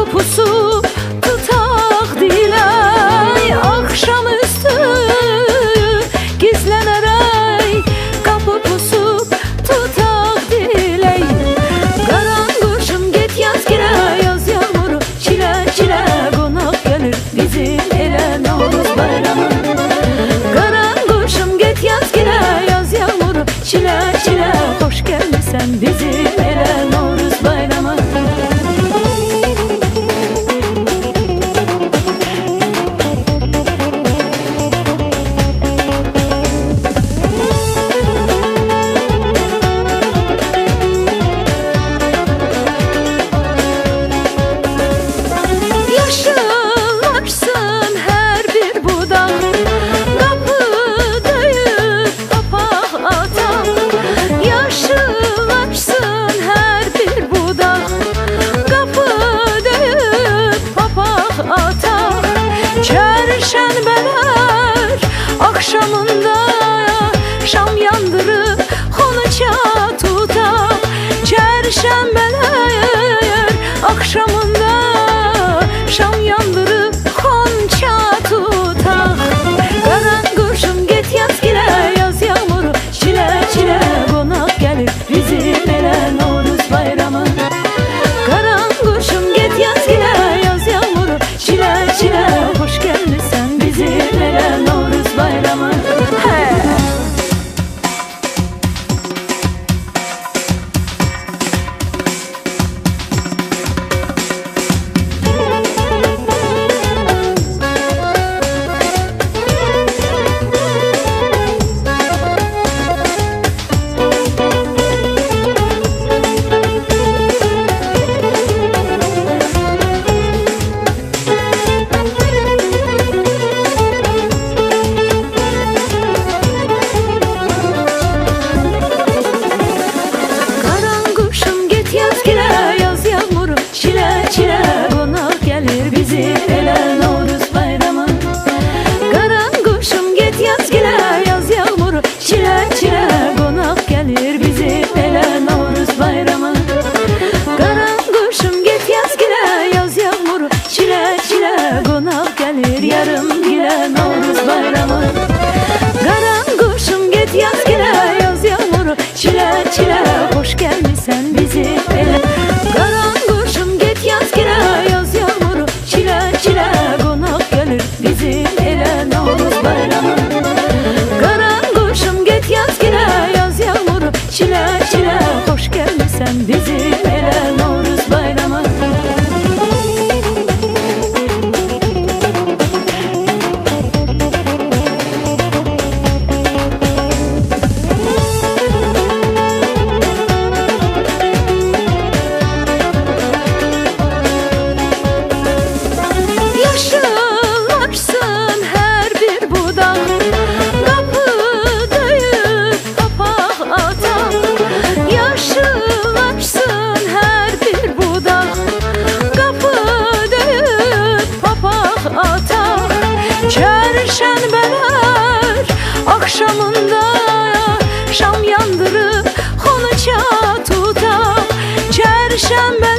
kokusu Çarşembeler akşamında Şam yandırıp holaça tuta Çarşembe bizi Çöker akşamında Şam yandırıp onu çatuta Çerşembe